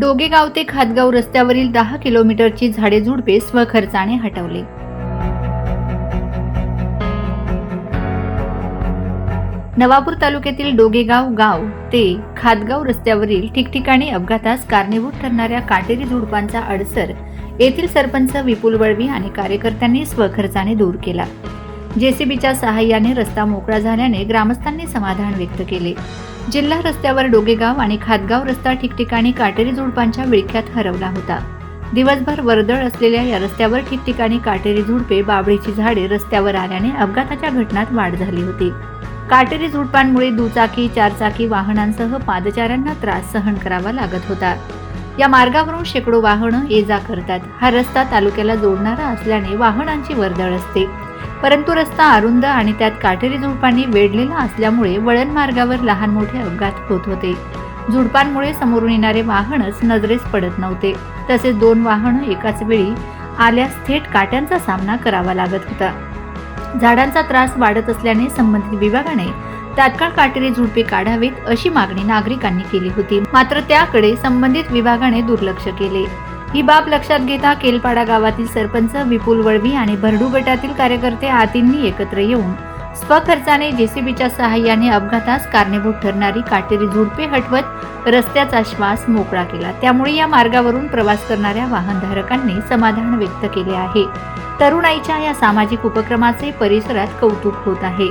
डोगेगाव ते खातगाव रस्त्यावरील दहा किलोमीटरची झाडे झुडपे स्वखर्चाने हटवले. नवापूर तालुक्यातील डोगेगाव गाव ते खातगाव रस्त्यावरील ठिकठिकाणी अपघातास कारणीभूत ठरणाऱ्या काटेरी झुडपांचा अडसर येथील सरपंच विपुल वळवी आणि कार्यकर्त्यांनी स्वखर्चाने दूर केला. जेसीबीच्या सहाय्याने रस्ता मोकळा झाल्याने ग्रामस्थांनी समाधान व्यक्त केले. जिल्हा रस्त्यावर डोगेगाव आणि खातगाव रस्ता ठिकठिकाणी काटेरी झुडपांच्या विळख्यात हरवला होता. दिवसभर वर्दळ असलेल्या या रस्त्यावर ठिकठिकाणी काटेरी झुडपे बाबळीची झाडे रस्त्यावर आल्याने अपघाताच्या घटनात वाढ झाली होती. काटेरी झुडपांमुळे दुचाकी चारचाकी वाहनांसह पादचाऱ्यांना त्रास सहन करावा लागत होता. या मार्गावरून शेकडो वाहनं ये जा करतात. हा रस्ता तालुक्याला जोडणारा असल्याने वाहनांची वर्दळ असते. परंतु रस्ता अरुंद आणि त्यात काटेरी झुडपांनी वेढलेला असल्यामुळे वळण मार्गावर लहान मोठे अपघात होत होते. झुडपांमुळे समोरून येणारे वाहनच नजरेस पडत नव्हते. तसेच दोन वाहनं एकाच वेळी आल्यास थेट काट्यांचा सामना करावा लागत होता. झाडांचा त्रास वाढत असल्याने संबंधित विभागाने तात्काळ काटेरी झुडपे काढावीत अशी मागणी नागरिकांनी केली होती. मात्र त्याकडे संबंधित विभागाने दुर्लक्ष केले. ही बाब लक्षात घेता केलपाडा गावातील सरपंच विपुल वळवी आणि भरडू गटातील कार्यकर्ते आतींनी एकत्र येऊन स्वखर्चाने जेसीबीच्या सहाय्याने अपघातास कारणीभूत ठरणारी काटेरी झुडपे हटवत रस्त्याचा श्वास मोकळा केला. त्यामुळे या मार्गावरून प्रवास करणाऱ्या वाहनधारकांनी समाधान व्यक्त केले आहे. तरुणाईच्या या सामाजिक उपक्रमाचे परिसरात कौतुक होत आहे.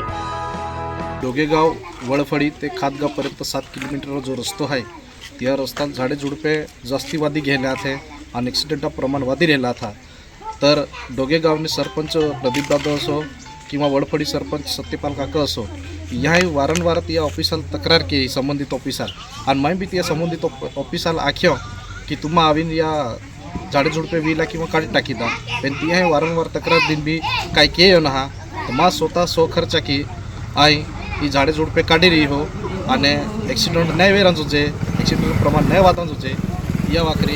दोघेगाव वळफळी ते खातगावपर्यंत सात किलोमीटरवर जो रस्तो आहे त्या रस्त्यात झाडे झुडपे जास्तीवादी घेण्यात आहे. थे आणि ॲक्सिडेंटा प्रमाण वादी राहिला था तर डोगेगावने सरपंच प्रदीप दादा असो किंवा वडफडी सरपंच सत्यपाल काका असो ह्याही वारंवार या ऑफिसाला तक्रार केली संबंधित ऑफिसाल. आणि मैं बी त्या संबंधित ऑफिसाल ऑफिसाला आख्यो की तुम्हा आवीन या झाडे झुडपे विला किंवा काढी टाकीदा पण ती आहे वारंवार तक्रार दिन बी काय के ना. हा तर मा स्वतः सो खर्चा की आई ही झाडे झुडपे काढी रही हो. आणि ॲक्सिडेंट नाही वेरांचो जे ॲक्सिडेंट प्रमाण नाही वाचांचो जे या वाकरी